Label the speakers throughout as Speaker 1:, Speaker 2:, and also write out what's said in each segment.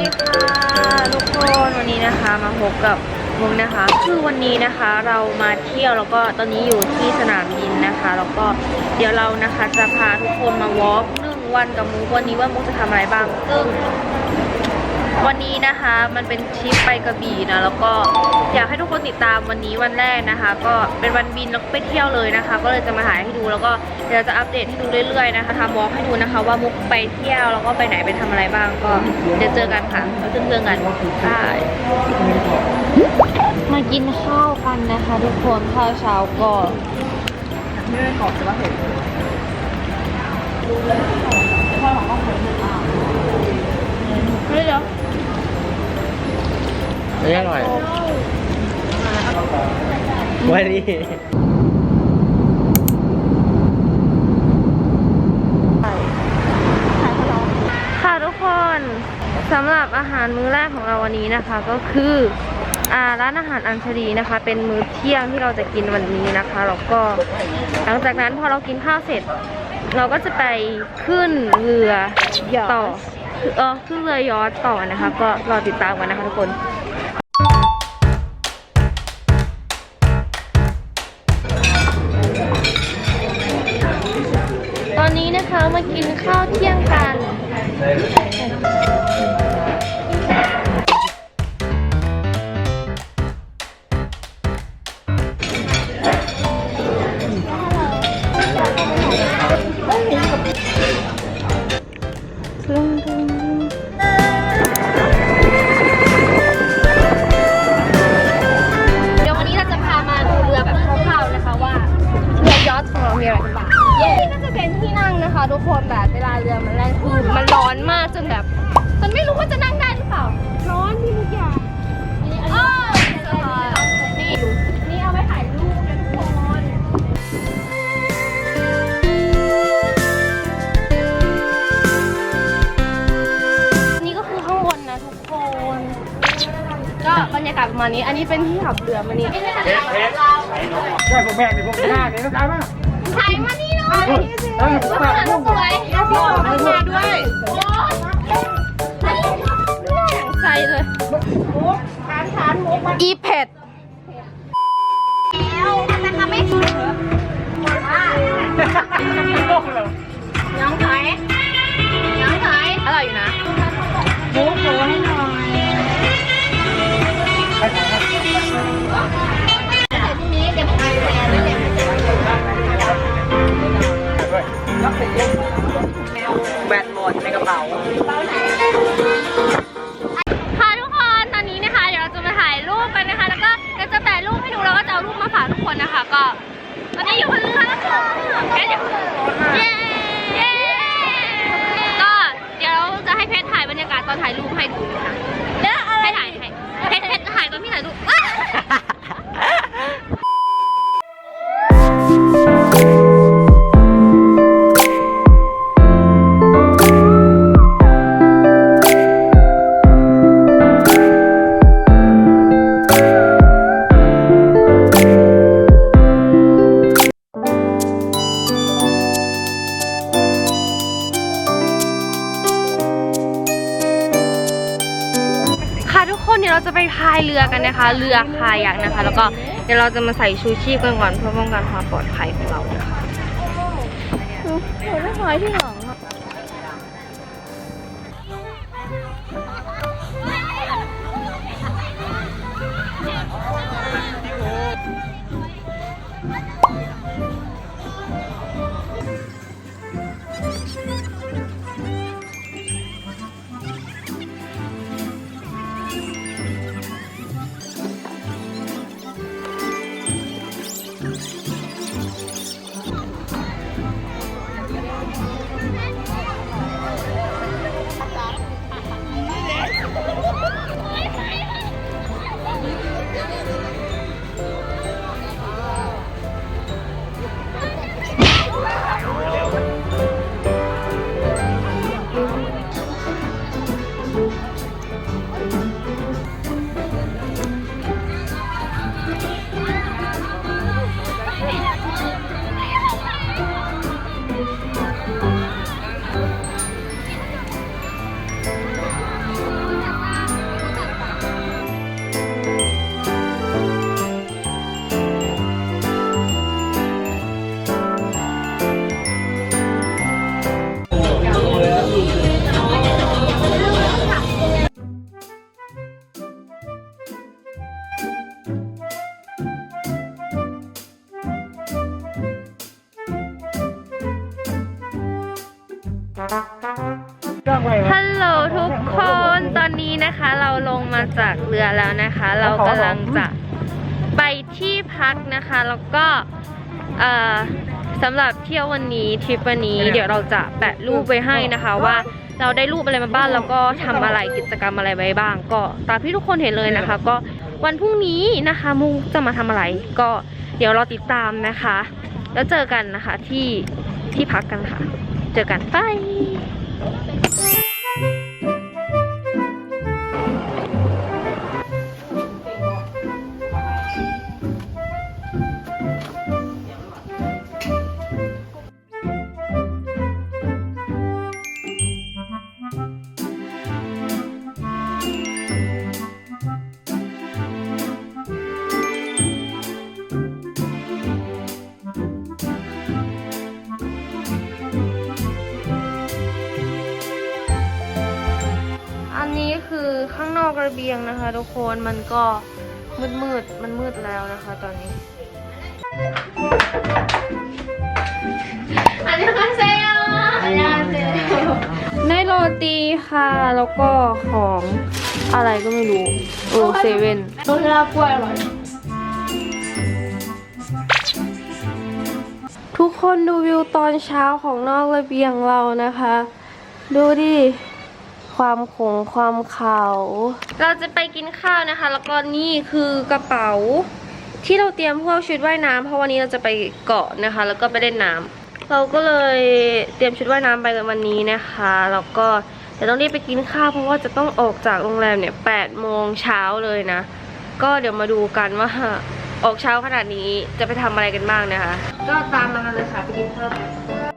Speaker 1: ดีค่ะทุกคนวันนี้นะคะมาพบกับมุกนะคะ คือวันนี้นะคะเรามาเที่ยวแล้วก็ตอนนี้อยู่ที่สนามบินนะคะ แล้วก็เดี๋ยวเรานะคะจะพาทุกคนมาวอล์กหนึ่งวันกับมุกวันนี้ว่ามุกจะทำอะไรบ้างซึ่ง วันนี้นะคะมันเป็นทริปไปกระบี่นะแล้วก็อยากให้ทุกคนติดตามวันนี้วันแรกนะคะ ก็เป็นวันบินแล้วไปเที่ยวเลยนะคะ ก็เลยจะมาถ่ายให้ดูแล้วก็เดี๋ยวจะอัปเดตให้ดูเรื่อยๆนะคะทำวอล์กให้ดูนะคะ ว่ามุกไปเที่ยวแล้วก็ไปไหนไปทำอะไรบ้างก็เดี๋ยวเจอกันค่ะแล้วเจอกันได้มากินข้าวกันนะคะ ทุกคนข้าวเช้าก็
Speaker 2: ไม่ได้กรอบแต่ว่าเห็น
Speaker 1: เฮ้ยเดี๋ยว
Speaker 3: ไม่อร่อยวันนี้
Speaker 1: ค่ะทุกคนสำหรับอาหารมื้อแรกของเราวันนี้นะคะ ก็คืออาร้านอาหารอัญชลีนะคะ เป็นมื้อเที่ยงที่เราจะกินวันนี้นะคะแล้วก็หลังจากนั้นพอเรากินข้าวเสร็จ เราก็จะไปขึ้นเรือต่อเออขึ้นเรือยอชต์ต่อนะคะ ก็รอติดตามกันนะคะทุกคน มากินข้าวเที่ยงกัน มาณนี้ อันนี้เป็นที่ขับเรือมานี่
Speaker 2: ใช่ผมแม่เนี่ยผมหน้าเนี่ยต้องการมาก
Speaker 1: ถ่ายมานี่หน่อย
Speaker 2: เออผมแบบ
Speaker 1: สวย ดี๋ยว
Speaker 3: เรา
Speaker 1: จะไปพายเรือกันนะคะ เรือคายักนะคะ แล้วก็เดี๋ยวเราจะมาใส่ชูชีพกันก่อนเพื่อป้องกันความปลอดภัยของเรานะคะไม่พายที่หลัง
Speaker 2: จา
Speaker 1: กเรือแล้วนะคะ เรากำลังจะไปที่พักนะคะ แล้วก็เอ่อสำหรับเที่ยววันนี้ทริปวันนี้ เดี๋ยวเราจะแปะรูปไว้ให้นะคะว่าเราได้รูปอะไรมาบ้างแล้วก็ทำอะไรกิจกรรมอะไรไว้บ้าง ก็ตามที่ทุกคนเห็นเลยนะคะ ก็วันพรุ่งนี้นะคะมุกจะมาทำอะไร ก็เดี๋ยวรอติดตามนะคะ แล้วเจอกันนะคะที่ที่พักกันค่ะ เจอกันบาย นนี้คือข้างนอกระเบียงนะคะ ทุกคนมันก็มืดมืดๆมันมืดแล้วนะคะ ตอนนี้อันนี้ก็เซลอันนี้ก็เซลในโรตีค่ะแล้วก็ของอะไรก็ไม่รู้เออเซเว่นรสลากล้วยอร่อยทุกคนดูวิวตอนเช้าของนอกระเบียงเรานะคะ ดูดิ ความขงความเขา เราจะไปกินข้าวนะคะ แล้วก็นี่คือกระเป๋า ที่เราเตรียมพวกชุดว่ายน้ำเพราะวันนี้เราจะไปเกาะนะคะ แล้วก็ไปเล่นน้ำเราก็เลยเตรียมชุดว่ายน้ำไปกันวันนี้นะคะ แล้วก็เดี๋ยวต้องรีบไปกินข้าวเพราะว่าจะต้องออกจากโรงแรมเนี่ย8โมงเช้าเลยนะ ก็เดี๋ยวมาดูกันว่าออกเช้าขนาดนี้จะไปทำอะไรกันบ้างนะคะ ก็ตามมากันเลยค่ะไปกินข้าว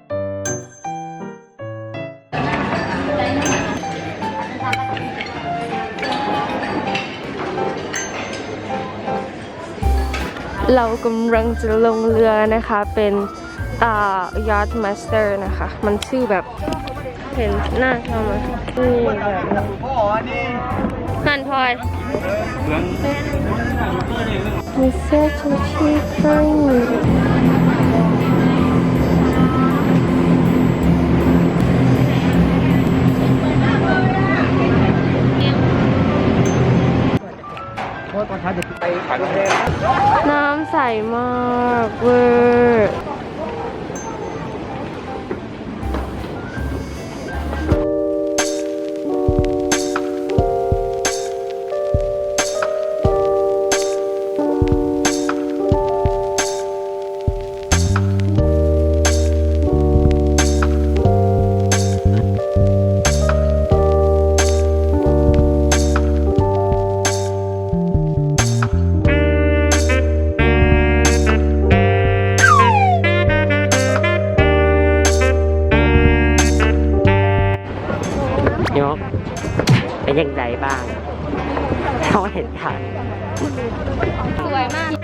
Speaker 1: เรากำลังจะลงเรือนะคะเป็นอ่ายอทมาสเตอร์นะคะ มันชื่อแบบเห็นหน้าเขาไหมนี่แบบหันพลอยมีเสื้อชูชีพให้ น้ำใสมากเวอร์
Speaker 3: ยกเป็นยังไงบ้างเขาเห็นค่ะ
Speaker 1: สวยมาก